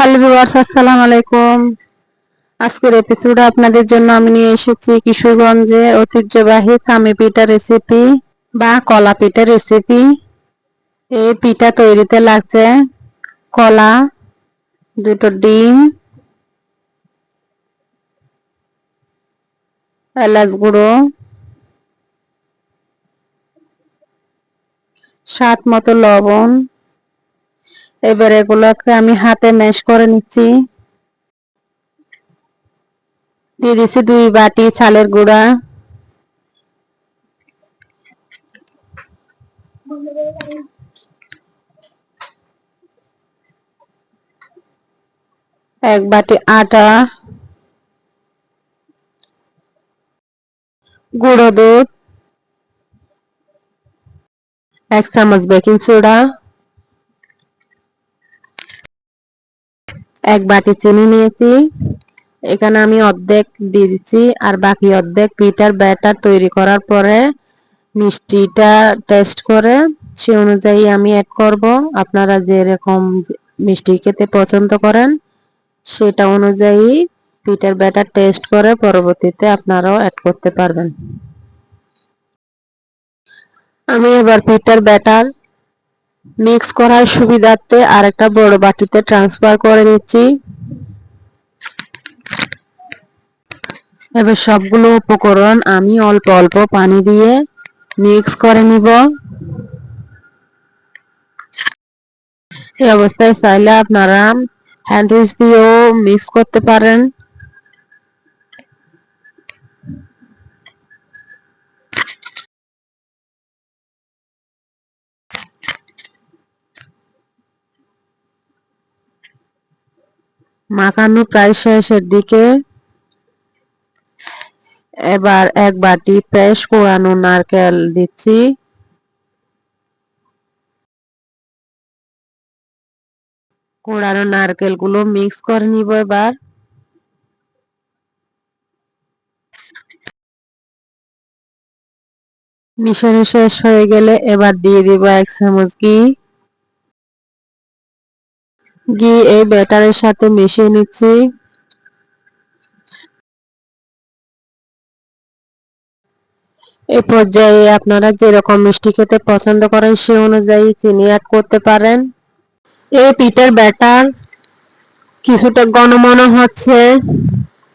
Hello viewers, আসসালামু আলাইকুম। আজকের এপিসোডে আপনাদের জন্য আমি নিয়ে এসেছি কিশোরগঞ্জের ঐতিহ্যবাহী কামি পিঠা রেসিপি বা কলা পিঠা রেসিপি এই পিঠা তৈরিতে লাগছে কলা, দুটো ডিম, এলাচ গুঁড়ো, স্বাদ মতো লবণ এবার এগুলোকে আমি হাতে ম্যাশ করে নিচ্ছি। দিয়ে দিচ্ছি দুই বাটি চালের গুঁড়া। এক বাটি আটা। গুঁড়ো দুধ। এক চামচ বেকিং সোডা এক বাটি চিনি নিয়েছি। এখানে আমি অর্ধেক দিয়ে দিচ্ছি, আর বাকি অর্ধেক পিঠার ব্যাটার তৈরি করার পরে মিষ্টিটা টেস্ট করে সে অনুযায়ী আমি অ্যাড করব। আপনারা যেরকম মিষ্টি খেতে পছন্দ করেন, সেটা অনুযায়ী পিঠার ব্যাটার টেস্ট করে পরবর্তীতে আপনারাও অ্যাড করতে পারবেন। আমি এবার পিঠার ব্যাটার মিক্স করার সুবিধার্থে আরেকটা বড় বাটিতে ট্রান্সফার করে নিচ্ছি। এবার সবগুলো উপকরণ আমি অল্প অল্প পানি দিয়ে মিক্স করে নিব। এই অবস্থায় চাইলে আপনারা হ্যান্ড উইচ দিয়েও মিক্স করতে পারেন। মাখানো প্রায় শেষের দিকে। এবার এক বাটি ফ্রেশ কোড়ানো নারকেল দিচ্ছি। কোড়ানো নারকেলগুলো মিক্স করে নিব এবার। মিশানো শেষ হয়ে গেলে এবার দিয়ে দিব এক চামচ ঘি। ঘি এই ব্যাটারের সাথে মিশিয়ে নিচ্ছি। এ পর্যায়ে আপনারা যেরকম মিষ্টি খেতে পছন্দ করেন, সে অনুযায়ী চিনি অ্যাড করতে পারেন। এই পিঠের ব্যাটার কিছুটা ঘন মনে হচ্ছে,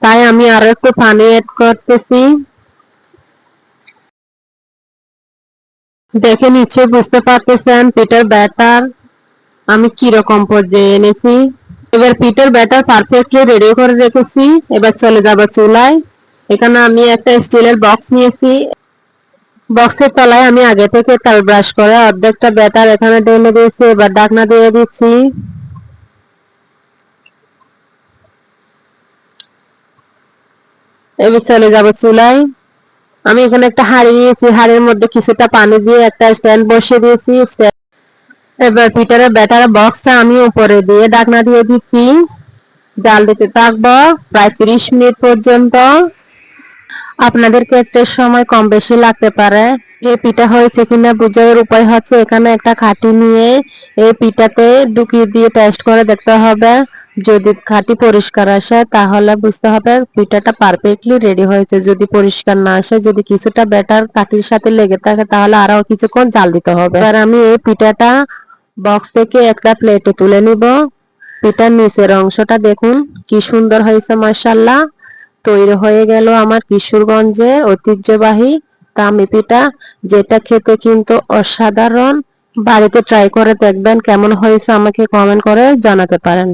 তাই আমি আরও একটু পানি অ্যাড করতেছি। দেখে নিশ্চয়ই বুঝতে পারতেছেন, পিঠের ব্যাটার আমি কি রকম পর্যায়ে এনেছি? এবার পিঠের ব্যাটার পারফেক্টলি রেডি করে রেখেছি। এবার চলে যাব চুলায়। এখানে আমি একটা স্টিলের বক্স নিয়েছি। বক্সের তলায় আমি আগে থেকে তাল ব্রাশ করে অর্ধেকটা ব্যাটার এখানে ঢেলে দিয়েছি। এবার ডাকনা দিয়ে দিচ্ছি। এবার চলে যাব চুলায়। আমি এখানে একটা হাঁড়ি নিয়েছি। হাঁড়ির মধ্যে কিছুটা পানি দিয়ে একটা স্ট্যান্ড বসিয়ে দিয়েছি। এবার পিটারের ব্যাটার বক্সটা আমি উপরে দিয়ে ডাকনা দিয়ে দিচ্ছি। জাল দিতে থাকব প্রায় তিরিশ মিনিট পর্যন্ত। আপনাদের ক্ষেত্রে সময় কম বেশি লাগতে পারে। এই পিঠা হয়েছে কিনা বুঝার উপায় হচ্ছে এখানে একটা খাটি নিয়ে এই পিঠাতে ঢুকিয়ে দিয়ে টেস্ট করে দেখতে হবে। যদি খাটি পরিষ্কার আসে তাহলে বুঝতে হবে পিঠাটা পারফেক্টলি রেডি হয়েছে। যদি পরিষ্কার না আসে, যদি কিছুটা ব্যাটার কাঠির সাথে লেগে থাকে তাহলে আরও কিছুক্ষণ জাল দিতে হবে। এবার আমি এই পিঠাটা বক্স থেকে একটা প্লেটে তুলে নিব। পিঠার নিচের অংশটা দেখুন, কি সুন্দর হয়েছে মার্শাল্লাহ তৈরি হয়ে গেল আমার কিশোরগঞ্জের ঐতিহ্যবাহী তামি পিঠা, যেটা খেতে কিন্তু অসাধারণ। বাড়িতে ট্রাই করে দেখবেন কেমন হয়েছে, আমাকে কমেন্ট করে জানাতে পারেন।